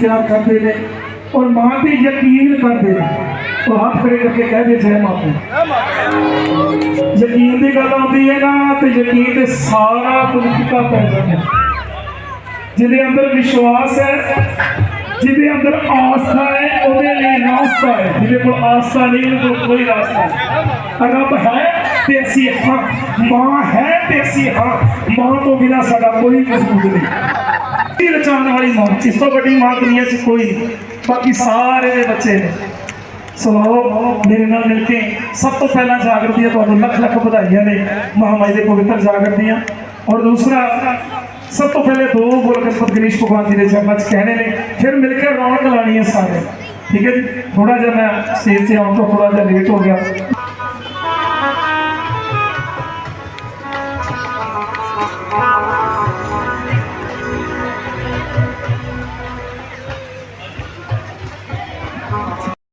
से करते हैं और माँ पे यकीन करते हैं तो हाथ खड़े करके कह दे सह माँ यकीन की गल आती है ना तो यकीन से सारा पुलिका पैदा है। जिदे अंदर विश्वास है, जिदे अंदर आस्था है ਲਈ ਰਾਸਤਾ ਹੈ ਜਿਹਦੇ ਕੋਲ ਆਸਥਾ ਨਹੀਂ ਉਹਦੇ ਕੋਲ ਕੋਈ ਰਾਸਤਾ ਨਹੀਂ ਰੱਬ ਹੈ ਤੇ ਅਸੀਂ ਹਾਂ ਮਾਂ ਹੈ ਤੇ ਅਸੀਂ ਹਾਂ ਮਾਂ ਤੋਂ ਬਿਨਾਂ ਸਾਡਾ ਕੋਈ ਵਜੂਦ ਨਹੀਂ ਇਹ ਰਚਾਉਣ ਵਾਲੀ ਮਾਂ ਇਸ ਤੋਂ ਵੱਡੀ ਮਾਂ ਦੁਨੀਆ 'ਚ ਕੋਈ ਨਹੀਂ ਬਾਕੀ ਸਾਰੇ ਦੇ ਬੱਚੇ ਨੇ ਸੋ ਆਓ ਮੇਰੇ ਨਾਲ ਮਿਲ ਕੇ ਸਭ ਤੋਂ ਪਹਿਲਾਂ ਜਾਗਰ ਦੀਆਂ ਤੁਹਾਨੂੰ ਲੱਖ ਲੱਖ ਵਧਾਈਆਂ ਨੇ ਮਹਾਮਾਈ ਦੇ ਪਵਿੱਤਰ ਜਾਗਰ ਦੀਆਂ ਔਰ ਦੂਸਰਾ ਸਭ ਤੋਂ ਪਹਿਲੇ ਦੋ ਬੋਲ ਗਣਪਤ ਗਣੇਸ਼ ਭਗਵਾਨ ਜੀ ਦੇ ਚਰਨਾਂ 'ਚ ਕਹਿਣੇ ਨੇ ਫਿਰ ਮਿਲ ਕੇ ਰੌਣਕ ਲਾਣੀ ਹੈ ਸਾਰੇ ਠੀਕ ਹੈ ਜੀ? ਥੋੜਾ ਜਿਹਾ ਮੈਂ ਸਟੇਜ ਤੇ ਆਉਣ ਤੋਂ ਥੋੜਾ ਜਿਹਾ ਲੇਟ ਹੋ ਗਿਆ।